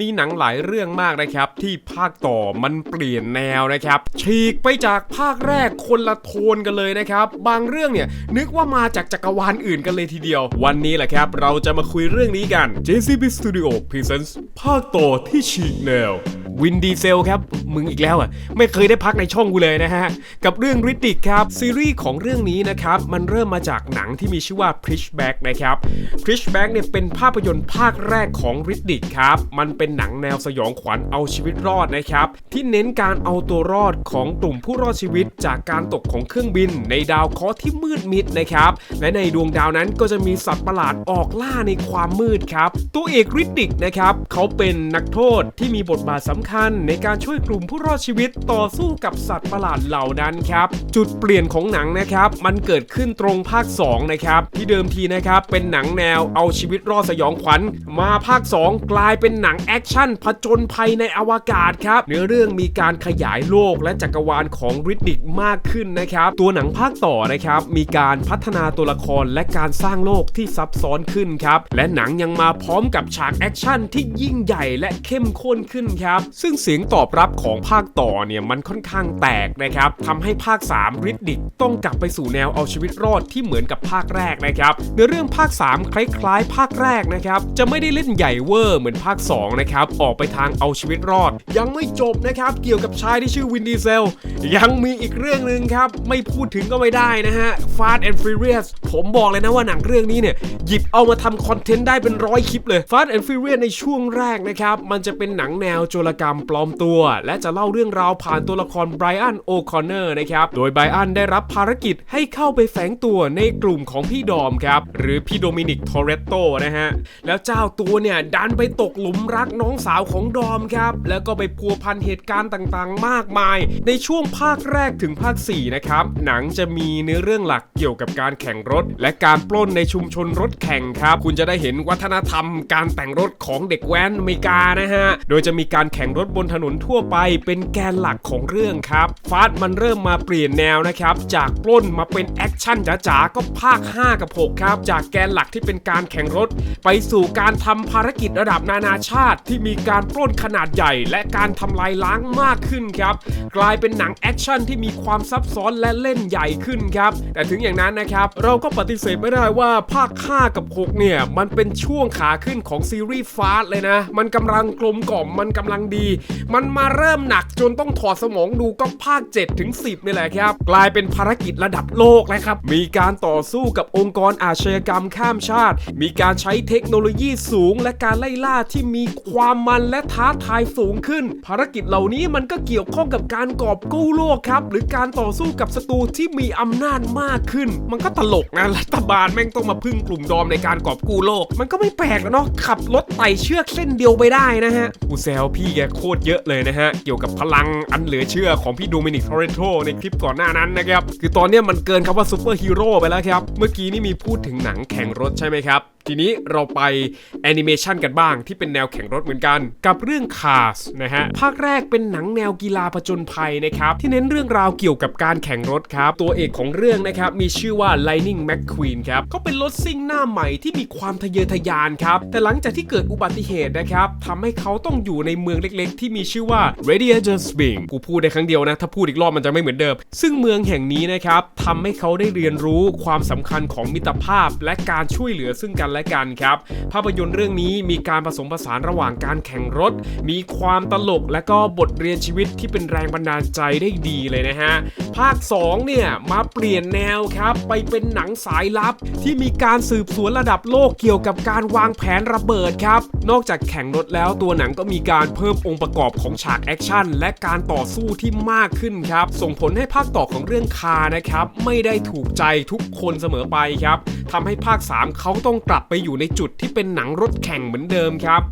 มีหนังหลายเรื่องมากนะครับ ที่ภาคต่อมันเปลี่ยนแนวนะครับ ฉีกไปจากภาคแรกคนละโทนกันเลยนะครับ บางเรื่องเนี่ยนึกว่ามาจากจักรวาลอื่นกันเลยทีเดียว วันนี้แหละครับ เราจะมาคุยเรื่องนี้กัน JCB Studio Presents ภาคต่อที่ฉีกแนว วินดีเซลครับ มึงอีกแล้วอะ ไม่เคยได้พักในช่องกูเลยนะฮะ กับเรื่องริติกครับ ซีรีส์ของเรื่องนี้นะครับ มันเริ่มมาจากหนังที่มีชื่อว่า Pitchback นะครับ Pitchback เนี่ยเป็นภาพยนตร์ภาคแรกของริติกครับ มันเป็นหนังแนวสยองขวัญเอาชีวิตรอดนะครับ ที่เน้นการเอาตัวรอดของกลุ่มผู้รอดชีวิต จากการตกของเครื่องบิน ในดาวเคราะห์ที่มืดมิดนะครับ และในดวงดาวนั้นก็จะมีสัตว์ประหลาดออกล่าในความมืดครับ ตัวเอกริติกนะครับ เขาเป็นนักโทษที่มีบทบาทสำคัญในการช่วยกลุ่มผู้รอดชีวิตต่อสู้กับสัตว์ประหลาดเหล่านั้นครับ จุดเปลี่ยนของหนังนะครับ มันเกิดขึ้นตรงภาค 2 นะครับ ที่เดิมทีนะครับ เป็นหนังแนวเอาชีวิตรอดสยองขวัญ มาภาค 2 กลายเป็นหนังแอคชั่นผจญภัยในอวกาศครับ เนื้อเรื่องมีการขยายโลกและจักรวาลของริดิกมากขึ้นนะครับ ตัวหนังภาคต่อนะครับ มีการพัฒนาตัวละครและการสร้างโลกที่ซับซ้อนขึ้นครับ และหนังยังมาพร้อมกับฉากแอคชั่นที่ยิ่งใหญ่และเข้มข้นขึ้นครับซึ่งเสียงตอบรับของภาคต่อเนี่ยมันค่อนข้างแตกนะครับทำให้ภาค 3 ริดดิกต้องกลับไปสู่แนวเอาชีวิตรอดที่เหมือนกับภาคแรกนะครับในเรื่องภาค 3 คล้ายๆ ภาคแรกนะครับจะไม่ได้เล่นใหญ่เวอร์เหมือนภาค2นะครับออกไปทางเอาชีวิตรอด ยังไม่จบนะครับเกี่ยวกับชายที่ชื่อวินดีเซล ยังมีอีกเรื่องหนึ่งครับไม่พูดถึงก็ไม่ได้นะฮะ Fast and Furious ผมบอกเลยนะว่าหนังเรื่องนี้เนี่ยหยิบเอามาทำคอนเทนต์ได้เป็นร้อยคลิปเลย Fast and Furious ในช่วงแรกนะครับมันจะเป็นหนังแนวโจรกรรมปลอมตัว และจะเล่าเรื่องราวผ่านตัวละครไบรอันโอคอนเนอร์นะครับ โดยไบรอันได้รับภารกิจให้เข้าไปแฝงตัวในกลุ่มของพี่ดอมครับ หรือพี่โดมินิกทอเรตโตนะฮะ แล้วเจ้าตัวเนี่ย ดันไปตกหลุมรักน้องสาวของดอมครับ แล้วก็ไปพัวพันเหตุการณ์ต่างๆ มากมาย ในช่วงภาคแรกถึงภาค 4 นะครับ หนังจะมีเนื้อเรื่องหลักเกี่ยวกับการแข่งรถ และการปล้นในชุมชนรถแข่งครับ คุณจะได้เห็นวัฒนธรรมการแต่งรถของเด็กแว้นอเมริกานะฮะ โดยจะมีการแข่งรถบนถนนทั่วไปเป็นแกนหลักของเรื่องครับฟาสมันเริ่มมาเปลี่ยนแนวนะครับ จากปล้นมาเป็นแอคชั่นจ๋าๆก็ภาค 5 กับ 6 ครับ จากแกนหลักที่เป็นการแข่งรถ ไปสู่การทำภารกิจระดับนานาชาติ ที่มีการปล้นขนาดใหญ่ และการทำลายล้างมากขึ้นครับ กลายเป็นหนังแอคชั่นที่มีความซับซ้อนและเล่นใหญ่ขึ้นครับ แต่ถึงอย่างนั้นนะครับ เราก็ปฏิเสธไม่ได้ว่าภาค 5 กับ 6 เนี่ย มันเป็นช่วงขาขึ้นของซีรีส์ฟาสเลยนะ มันกำลังกลมกล่อม มันกำลังดี มันมาเริ่มหนักจนต้องถอดสมองดูก็ภาค7ถึง10นี่แหละครับ กลายเป็นภารกิจระดับโลกแล้วครับ มีการต่อสู้กับองค์กรอาชญากรรมข้ามชาติ มีการใช้เทคโนโลยีสูง และการไล่ล่าที่มีความมันและท้าทายสูงขึ้น ภารกิจเหล่านี้มันก็เกี่ยวข้องกับการกอบกู้โลกครับ หรือการต่อสู้กับศัตรูที่มีอำนาจมากขึ้น มันก็ตลกนะรัฐบาลแม่งต้องมาพึ่งกลุ่มดอมในการกอบกู้โลก มันก็ไม่แปลกเนาะขับรถไต่เชือกเส้นเดียวไปได้นะฮะกูแซวพี่แกโคตรเยอะเลยนะฮะเกี่ยวกับพลังอันเหลือเชื่อของพี่โดมินิกทอร์เรนโตในคลิปก่อนหน้านั้นนะครับคือตอนนี้มันเกินคำว่าซูเปอร์ฮีโร่ไปแล้วครับ เมื่อกี้นี่มีพูดถึงหนังแข่งรถใช่ไหมครับ ทีนี้เราไปแอนิเมชันกันบ้างที่เป็นแนวแข่งรถเหมือนกัน กับเรื่อง Cars นะฮะ ภาคแรกเป็นหนังแนวกีฬาผจญภัยนะครับ ที่เน้นเรื่องราวเกี่ยวกับการแข่งรถครับ ตัวเอกของเรื่องนะครับ มีชื่อว่า Lightning McQueen ครับเขาเป็นรถซิ่งหน้าใหม่ที่มีความทะเยอทะยานครับ แต่หลังจากที่เกิดอุบัติเหตุนะครับทำให้เขาต้องอยู่ในเมืองเล็กๆ ที่มีชื่อว่า Radiator Spring กูพูดได้ครั้งเดียวนะ ถ้าพูดอีกรอบมันจะไม่เหมือนเดิม ซึ่งเมืองแห่งนี้นะครับทำให้เขาได้เรียนรู้ความสำคัญของมิตรภาพ และการช่วยเหลือซึ่งกันและกันครับ ภาพยนตร์เรื่องนี้มีการผสมผสานระหว่างการแข่งรถ มีความตลกและก็บทเรียนชีวิตที่เป็นแรงบันดาลใจได้ดีเลยนะฮะ ภาค 2 เนี่ย มาเปลี่ยนแนวครับ ไปเป็นหนังสายลับ ที่มีการสืบสวนระดับโลกเกี่ยวกับการวางแผนระเบิดครับ นอกจากแข่งรถแล้วตัวหนังก็มีการเพิ่มองค์ประกอบของฉากแอคชั่นและการต่อสู้ที่มากขึ้นครับ ส่งผลให้ภาคต่อของเรื่องคานะครับ ไม่ได้ถูกใจทุกคนเสมอไปครับทำให้ภาค 3เขาต้องกลับไปอยู่ในจุดที่เป็นหนังรถแข่งเหมือนเดิมครับ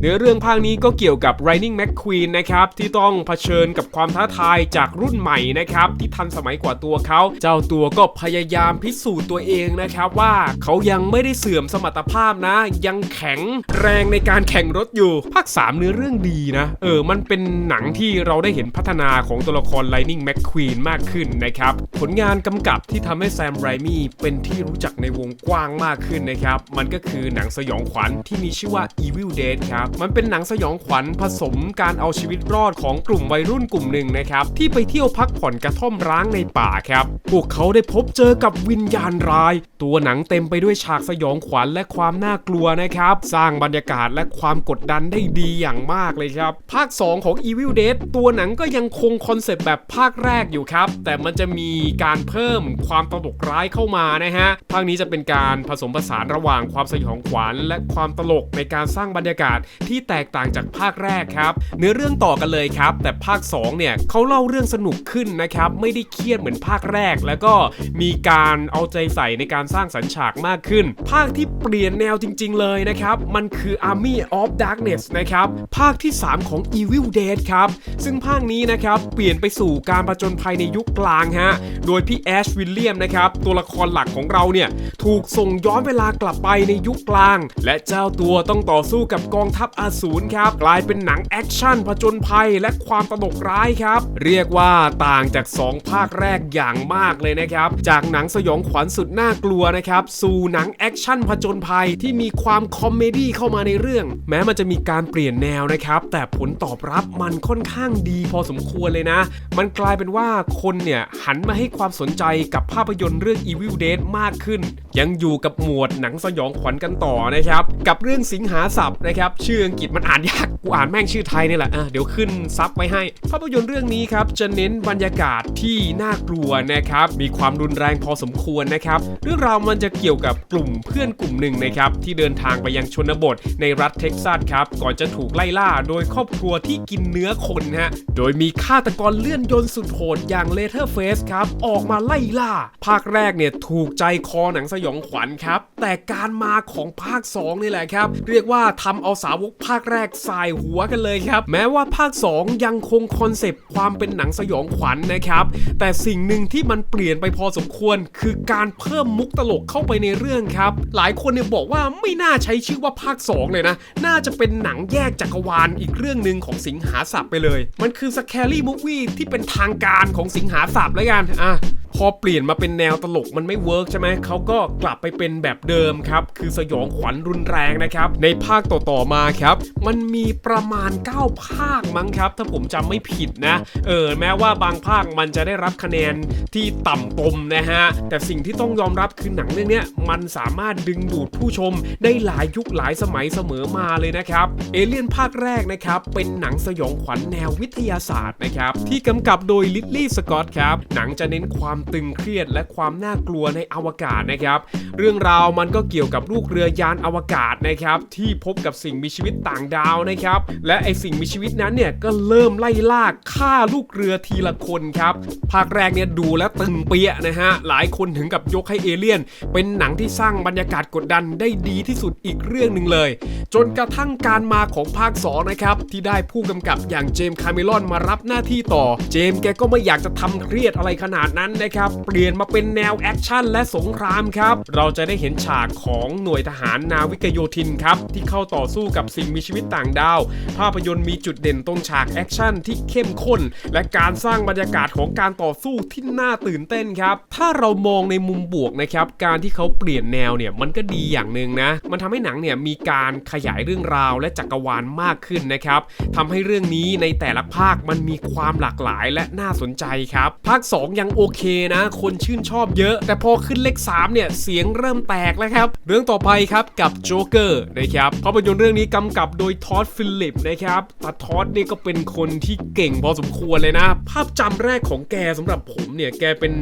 เนื้อเรื่องภาคนี้ก็เกี่ยวกับ Lightning McQueen นะครับที่ต้องเผชิญกับความท้าทายจากรุ่นใหม่นะครับที่ทันสมัยกว่าตัวเขา เจ้าตัวก็พยายามพิสูจน์ตัวเองนะครับว่าเขายังไม่ได้เสื่อมสมรรถภาพนะ ยังแข็งแรงในการแข่งรถอยู่ภาค 3 เนื้อเรื่องดีนะ เออ มันเป็นหนังที่เราได้เห็นพัฒนาของตัวละคร Lightning McQueen มากขึ้นนะครับ ผลงานกำกับที่ทำให้แซมไรมี่เป็นที่รู้จักในวงกว้างมากขึ้นนะครับมันมันก็คือหนังสยองขวัญที่มีชื่อว่า Evil Dead ครับ มันเป็นหนังสยองขวัญผสมการเอาชีวิตรอดของกลุ่มวัยรุ่นกลุ่มหนึ่งนะครับ ที่ไปเที่ยวพักผ่อนกระท่อมร้างในป่าครับ พวกเขาได้พบเจอกับวิญญาณร้าย ตัวหนังเต็มไปด้วยฉากสยองขวัญและความน่ากลัวนะครับ สร้างบรรยากาศและความกดดันได้ดีอย่างมากเลยครับ ภาค 2 ของ Evil Dead ตัวหนังก็ยังคงคอนเซปต์แบบภาคแรกอยู่ครับ แต่มันจะมีการเพิ่มความตลกร้ายเข้ามานะฮะภาคนี้จะเป็นการผสมผสานระหว่างความสยองขวัญและความตลกในการสร้างบรรยากาศที่แตกต่างจากภาคแรกครับ เนื้อเรื่องต่อกันเลยครับ แต่ภาค 2 เนี่ยเขาเล่าเรื่องสนุกขึ้นนะครับ ไม่ได้เครียดเหมือนภาคแรก แล้วก็มีการเอาใจใส่ในการสร้างสรรค์ฉากมากขึ้น ภาคที่เปลี่ยนแนวจริง ๆ เลยนะครับ มันคือ Army of Darkness นะครับ ภาคที่ 3 ของ Evil Dead ครับ ซึ่งภาคนี้นะครับ เปลี่ยนไปสู่การประจนภัยในยุคกลางฮะ โดยพี่แอชวิลเลียมนะครับ ตัวละครหลักของเราเนี่ย ถูกส่งย้อนเวลากลับไปในยุคกลาง และเจ้าตัวต้องต่อสู้กับกองทัพอาสูรครับ กลายเป็นหนังแอคชั่นผจญภัยและความตลกร้ายครับ เรียกว่าต่างจาก 2 ภาคแรกอย่างมากเลยนะครับ จากหนังสยองขวัญสุดน่ากลัวนะครับ สู่หนังแอคชั่นผจญภัยที่มีความคอมเมดี้เข้ามาในเรื่อง แม้มันจะมีการเปลี่ยนแนวนะครับ แต่ผลตอบรับมันค่อนข้างดีพอสมควรเลยนะ มันกลายเป็นว่าคนเนี่ยหันมาให้ความสนใจกับภาพยนตร์เรื่อง Evil Dead มากขึ้น ยังอยู่กับหมวดหนังสยองขวัญกันต่อนะครับ กับเรื่องสิงหาศัพท์นะครับ ชื่ออังกฤษมันอ่านยาก กูอ่านแม่งชื่อไทยนี่แหละอะเดี๋ยวขึ้นซับไว้ให้ ภาพยนตร์เรื่องนี้ครับ จะเน้นบรรยากาศที่น่ากลัวนะครับ มีความรุนแรงพอสมควรนะครับ เรื่องราวมันจะเกี่ยวกับกลุ่มเพื่อนกลุ่มหนึ่งนะครับ ที่เดินทางไปยังชนบทในรัฐเท็กซัสครับ ก่อนจะถูกไล่ล่าโดยครอบครัวที่กินเนื้อคนฮะ โดยมีฆาตกรเลื่อนยนต์สุดโหดอย่างเลเทอร์เฟสครับ ออกมาไล่ล่า ภาคแรกเนี่ยถูกใจคอหนังสยองขวัญครับ แต่การมาของภาค 2 นี่แหละครับ เรียกว่าทำเอาสาวกภาคแรกสายหัวกันเลยครับ แม้ว่าภาค 2 ยังคงคอนเซปต์ความเป็นหนังสยองขวัญนะครับ แต่สิ่งหนึ่งที่มันเปลี่ยนไปพอสมควร คือการเพิ่มมุกตลกเข้าไปในเรื่องครับ หลายคนเนี่ยบอกว่าไม่น่าใช้ชื่อว่าภาค 2 เลยนะ น่าจะเป็นหนังแยกจักรวาลอีกเรื่องหนึ่งของสิงหาสับไปเลย มันคือสแครี่มูฟวี่ที่เป็นทางการของสิงหาสับแล้วกันอะพอเปลี่ยนมาเป็นแนวตลกมันไม่เวิร์กใช่ไหมเขาก็กลับไปเป็นแบบเดิมครับคือสยองขวัญรุนแรงนะครับ ในภาคต่อๆมาครับ มันมีประมาณ 9 ภาคมั้งครับ ถ้าผมจำไม่ผิดนะ เออ แม้ว่าบางภาคมันจะได้รับคะแนนที่ต่ำตมนะฮะ แต่สิ่งที่ต้องยอมรับคือหนังเรื่องนี้มันสามารถดึงดูดผู้ชมได้หลายยุคหลายสมัยเสมอมาเลยนะครับ เอเลี่ยนภาคแรกนะครับ เป็นหนังสยองขวัญแนววิทยาศาสตร์นะครับ ที่กำกับโดยลิตลี่สกอตครับ หนังจะเน้นความตึงเครียดและความน่ากลัวในอวกาศนะครับ เรื่องราวมันก็เกี่ยวกับลูกเรือยานอวกาศนะครับที่พบกับสิ่งมีชีวิตต่างดาวนะครับ และไอสิ่งมีชีวิตนั้นเนี่ยก็เริ่มไล่ล่าฆ่าลูกเรือทีละคนครับภาคแรกเนี่ยดูแล้วตึงเปียนะฮะหลายคนถึงกับยกให้เอเลี่ยน เป็นหนังที่สร้างบรรยากาศกดดันได้ดีที่สุดอีกเรื่องหนึ่งเลย จนกระทั่งการมาของภาค2นะครับที่ได้ผู้กำกับอย่างเจมส์คาเมรอนมารับหน้าที่ต่อ เจมส์แกก็ไม่อยากจะทำเครียดอะไรขนาดนั้นนะครับเปลี่ยนมาเป็นแนวแอคชั่นและสงครามครับเราจะได้เห็นฉากของหน่วยทหารนาวิกโยธินครับ ที่เข้าต่อสู้กับสิ่งมีชีวิตต่างดาว ภาพยนตร์มีจุดเด่นตรงฉากแอคชั่นที่เข้มข้น และการสร้างบรรยากาศของการต่อสู้ที่น่าตื่นเต้นครับ ถ้าเรามองในมุมบวกนะครับ การที่เขาเปลี่ยนแนวเนี่ยมันก็ดีอย่างหนึ่งนะ มันทำให้หนังเนี่ยมีการขยายเรื่องราวและจักรวาลมากขึ้นนะครับทำให้เรื่องนี้ในแต่ละภาคมันมีความหลากหลายและน่าสนใจครับ ภาค 2 ยังโอเคนะ คนชื่นชอบเยอะ แต่พอขึ้นเลข3เนี่ยเสียงเริ่มแตกแล้วครับเรื่องต่อไปครับกับโจ๊กเกอร์นะครับภาพยนตร์เรื่องนี้กำกับโดยทอดฟิลลิปนะครับแต่ทอดนี่ก็เป็นคนที่เก่งพอสมควรเลยนะ ภาพจำแรกของแกสำหรับผมเนี่ยแกเป็น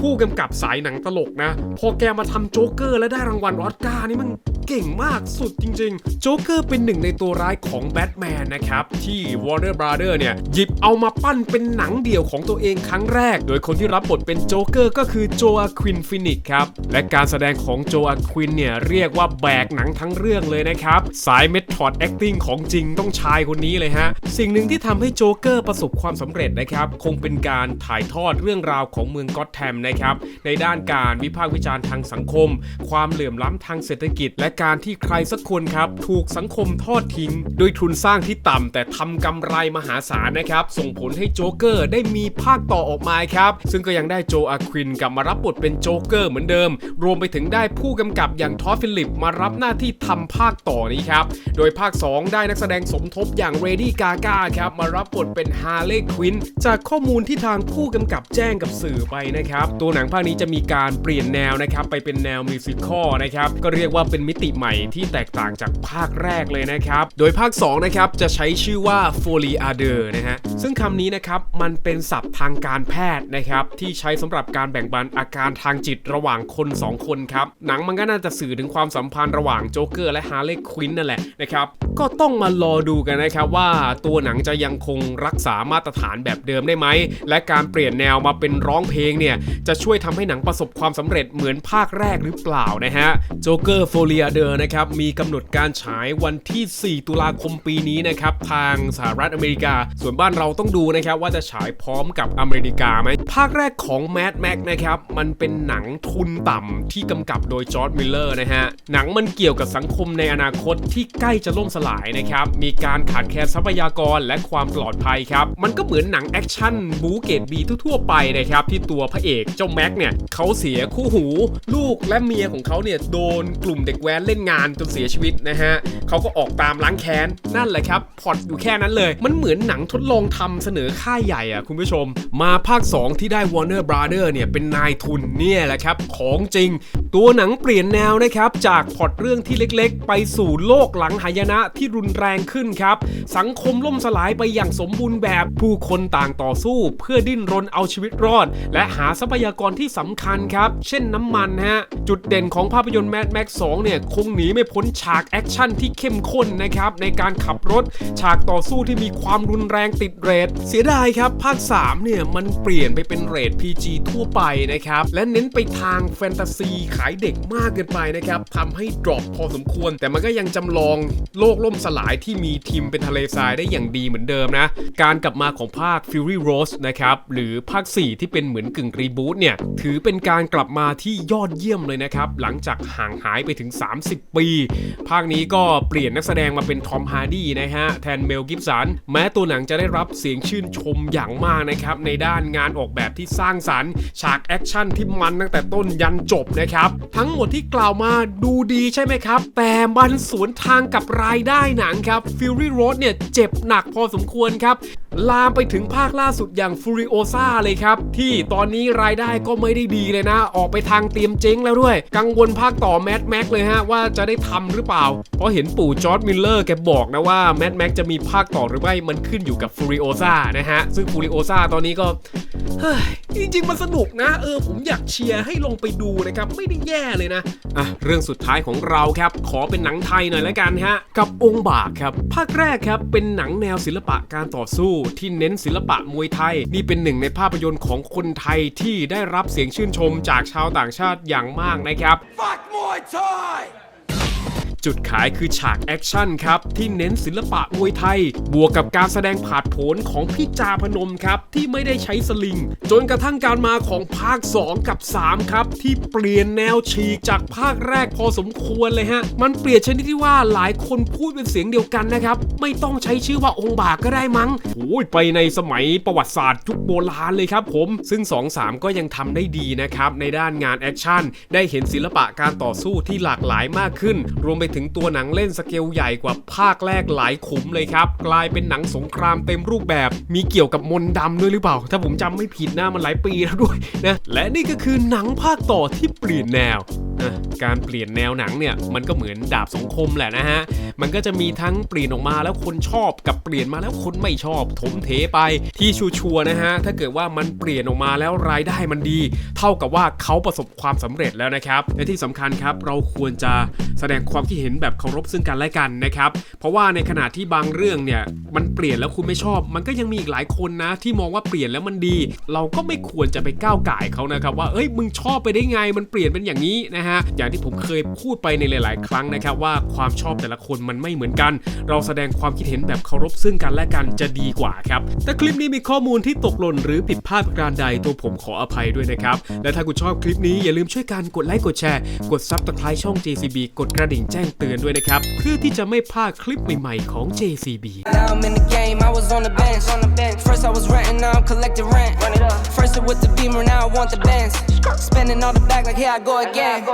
ผู้กำกับสายหนังตลกนะ พอแกมาทำโจ๊กเกอร์และได้รางวัลออสการ์นี่มันเก่งมากสุดจริงๆ โจ๊กเกอร์เป็นหนึ่งในตัวร้ายของแบทแมนนะครับ ที่ Warner Brother เนี่ย หยิบเอามาปั้นเป็นหนังเดี่ยวของตัวเองครั้งแรก โดยคนที่รับบทเป็นโจ๊กเกอร์ก็คือโจอาควินฟินิกครับ และการแสดงของโจอาควินเนี่ยเรียกว่าแบกหนังทั้งเรื่องเลยนะครับ สายเมทอดแอคติ้งของจริงต้องชายคนนี้เลยฮะ สิ่งหนึ่งที่ทำให้โจ๊กเกอร์ประสบความสำเร็จนะครับคงเป็นการถ่ายทอดเรื่องราวของเมืองก็อตแทมนะครับในด้านการวิพากษ์วิจารณ์ทางสังคม ความเหลื่อมล้ำทางเศรษฐกิจ และการที่ใครสักคนครับ ถูกสังคมทอดทิ้ง ด้วยทุนสร้างที่ต่ำแต่ทำกำไรมหาศาลนะครับ ส่งผลให้โจ๊กเกอร์ได้มีภาคต่อออกมาครับ ซึ่งก็ยังได้โจอาควินกลับมารับบทเป็นโจ๊กเกอร์เหมือนเดิม รวมไปถึงได้ผู้กำกับอย่างทอดฟิลิปมารับหน้าที่ทำภาคต่อนี้ครับ โดยภาค 2 ได้นักแสดงสมทบอย่างเรดี้กากาครับมารับบทเป็นฮาร์เลย์ควินจากข้อมูลที่ทางผู้กำกับแจ้งกับสื่อไปนะครับตัวหนังภาคนี้จะมีการเปลี่ยนแนวนะครับไปเป็นแนวมิวสิคอลนะครับก็เรียกว่าเป็นมิติใหม่ที่แตกต่างจากภาคแรกเลยนะครับ โดยภาค2นะครับจะใช้ชื่อว่า f o l i a d e r นะฮะ ซึ่งคำนี้นะครับมันเป็นศัพท์ทางการแพทย์นะครับที่ใช้สำหรับการแบ่งปันอาการทางจิตระหว่างคน 2 คนครับ หนังมันก็น่าจะสื่อถึงความสัมพันธ์ระหว่างโจ๊กเกอร์และฮาร์เลย์ควินนั่นแหละนะครับก็ต้องมารอดูกันนะครับว่าตัวหนังจะยังคงรักษามาตรฐานแบบเดิมได้ไหม และการเปลี่ยนแนวมาเป็นร้องเพลงเนี่ย จะช่วยทำให้หนังประสบความสำเร็จเหมือนภาคแรกหรือเปล่านะฮะโจ๊กเกอร์โฟเลียเดอร์นะครับมีกำหนดการฉายวันที่ 4 ตุลาคมปีนี้นะครับทางสหรัฐอเมริกา ส่วนบ้านเราต้องดูนะครับว่าจะฉายพร้อมกับอเมริกาไหมภาคแรกของ Mad Max นะครับมันเป็นหนังทุนต่ำที่กำกับโดยจอร์ดมิลเลอร์นะฮะหนังมันเกี่ยวกับสังคมในอนาคตที่ใกล้จะล่มสลายนะครับมีการขาดแคลนทรัพยากรและความปลอดภัยครับมันก็เหมือนหนังแอคชั่นบูเกตบีทั่วๆไปนะครับที่ตัวพระเอกเจ้าแม็กเนี่ยเขาเสียคู่หู ลูกและเมียของเขาเนี่ยโดนกลุ่มเด็กแว้นเล่นงานจนเสียชีวิตนะฮะเขาก็ออกตามล้างแค้นนั่นแหละครับพอดอยู่แค่นั้นเลย มันเหมือนหนังทดลองทำเสนอค่ายใหญ่อะคุณผู้ชม มาภาค 2 ที่ได้ Warner Brother เนี่ยเป็นนายทุนเนี่ยแหละครับ ของจริง ตัวหนังเปลี่ยนแนวนะครับ จากพอตเรื่องที่เล็กๆ ไปสู่โลกหลังหายนะที่รุนแรงขึ้นครับ สังคมล่มสลายไปอย่างสมบูรณ์แบบผู้คนต่างต่อสู้ เพื่อดิ้นรนเอาชีวิตรอด และหาทรัพยากรที่สำคัญครับ เช่นน้ำมันฮะจุดเด่นของภาพยนตร์ Mad Max 2เนี่ยคงหนีไม่พ้นฉากแอคชั่นที่เข้มข้นนะครับในการขับรถฉากต่อสู้ที่มีความรุนแรงติดเรทเสียดายครับ ภาค 3 เนี่ย มันเปลี่ยนไปเป็นเรท PG ทั่วไปนะครับ และเน้นไปทางแฟนตาซีขายเด็กมากเกินไปนะครับทำให้ดรอปพอสมควร แต่มันก็ยังจำลองโลกล่มสลายที่มีทีมเป็นทะเลทรายได้อย่างดีเหมือนเดิมนะ การกลับมาของภาค Fury Road นะครับหรือภาค 4 ที่เป็นเหมือนกึ่งรีบูตเนี่ยถือเป็นการกลับมาที่ยอดเยี่ยมเลยนะครับหลังจากห่างหายไปถึง30 ปี ภาคนี้ก็เปลี่ยนนักแสดงมาเป็นทอมฮาร์ดี้นะฮะ แทนเมลกิฟสัน แม้ตัวหนังจะได้รับเสียงชื่นชมอย่างมากนะครับ ในด้านงานออกแบบที่สร้างสรรค์ ฉากแอคชั่นที่มันตั้งแต่ต้นยันจบนะครับ ทั้งหมดที่กล่าวมาดูดีใช่ไหมครับ แต่มันสวนทางกับรายได้หนังครับ Fury Road เนี่ยเจ็บหนักพอสมควรครับลามไปถึงภาคล่าสุดอย่าง Furiosa เลยครับ ที่ตอนนี้รายได้ก็ไม่ได้ดีเลยนะ ออกไปทางเตรียมเจ๊งแล้วด้วย กังวลภาคต่อ Mad Max เลยฮะว่า่าจะได้ทำหรือเปล่า เพราะเห็นปู่จอร์ดมิลเลอร์แกบอกนะว่า Mad Max จะมีภาคต่อหรือไม่มันขึ้นอยู่กับ Furiosa นะฮะ ซึ่ง Furiosa ตอนนี้ก็เฮ้ยจริงๆ มันสนุกนะ เออ ผมอยากเชียร์ให้ลงไปดูนะครับ ไม่ได้แย่เลยนะ อะ เรื่องสุดท้ายของเราครับ ขอเป็นหนังไทยหน่อยละกันฮะ กับองค์บากครับ ภาคแรกครับ เป็นหนังแนวศิลปะการต่อสู้ ที่เน้นศิลปะมวยไทย นี่เป็นหนึ่งในภาพยนตร์ของคนไทยที่ได้รับเสียงชื่นชมจากชาวต่างชาติอย่างมากนะครับ Fuck Muay Thai! จุดขายคือฉากแอคชั่นครับ ที่เน้นศิลปะมวยไทย บวกกับการแสดงผาดโผนของพี่จาพนมครับ ที่ไม่ได้ใช้สลิง จนกระทั่งการมาของภาค 2 กับ 3 ครับ ที่เปลี่ยนแนวฉีกจากภาคแรกพอสมควรเลยฮะ มันเปลี่ยนชนิดที่ว่าหลายคนพูดเป็นเสียงเดียวกันนะครับ ไม่ต้องใช้ชื่อว่าองค์บากก็ได้มั้งโอ้ยไปในสมัยประวัติศาสตร์ยุคโบราณเลยครับผม ซึ่ง 2-3 ก็ยังทำได้ดีนะครับในด้านงานแอคชั่นได้เห็นศิลปะการต่อสู้ที่หลากหลายมากขึ้น รวมไปถึงตัวหนังเล่นสเกลใหญ่กว่าภาคแรกหลายขุมเลยครับ กลายเป็นหนังสงครามเต็มรูปแบบ มีเกี่ยวกับมนต์ดำด้วยหรือเปล่า ถ้าผมจำไม่ผิดนะมันหลายปีแล้วด้วยนะและนี่ก็คือหนังภาคต่อที่เปลี่ยนแนวการเปลี่ยนแนวหนังเนี่ยมันก็เหมือนดาบสองคมแหละนะฮะ มันก็จะมีทั้งเปลี่ยนออกมาแล้วคนชอบกับเปลี่ยนมาแล้วคนไม่ชอบ ถมเทไปที่ชัวร์นะฮะ ถ้าเกิดว่ามันเปลี่ยนออกมาแล้วรายได้มันดี เท่ากับว่าเขาประสบความสำเร็จแล้วนะครับและที่สำคัญครับเราควรจะแสดงความคิดเห็นห็นแบบเคารพซึ่งกันและกันนะครับ เพราะว่าในขณะที่บางเรื่องเนี่ยมันเปลี่ยนแล้วคุณไม่ชอบ มันก็ยังมีอีกหลายคนนะ ที่มองว่าเปลี่ยนแล้วมันดี เราก็ไม่ควรจะไปก้าวไก่เขานะครับว่าเอ้ยมึงชอบไปได้ไงมันเปลี่ยนเป็นอย่างนี้นะฮะอย่างที่ผมเคยพูดไปในหลาย ๆ ครั้งนะครับว่าความชอบแต่ละคนมันไม่เหมือนกัน เราแสดงความคิดเห็นแบบเคารพซึ่งกันและกันจะดีกว่าครับแต่คลิปนี้มีข้อมูลที่ตกหล่นหรือผิดพลาดประการใดตัวผมขออภัยด้วยนะครับและถ้าคุณชอบคลิปนี้อย่าลืมช่วยกันกดไลค์กดแชร์กดซับสไครต์ช่อง JCB กดกระดิ่งแจ้งเตือนด้วยนะครับ เพื่อที่จะไม่พลาดคลิปใหม่ๆของ JCB Now I'm in the game, I was on the bench. On the bench. First I was renting, now I'm collecting rent. Run it up. First it with the beamer, now I want the bands. Spending all the back like here I go again.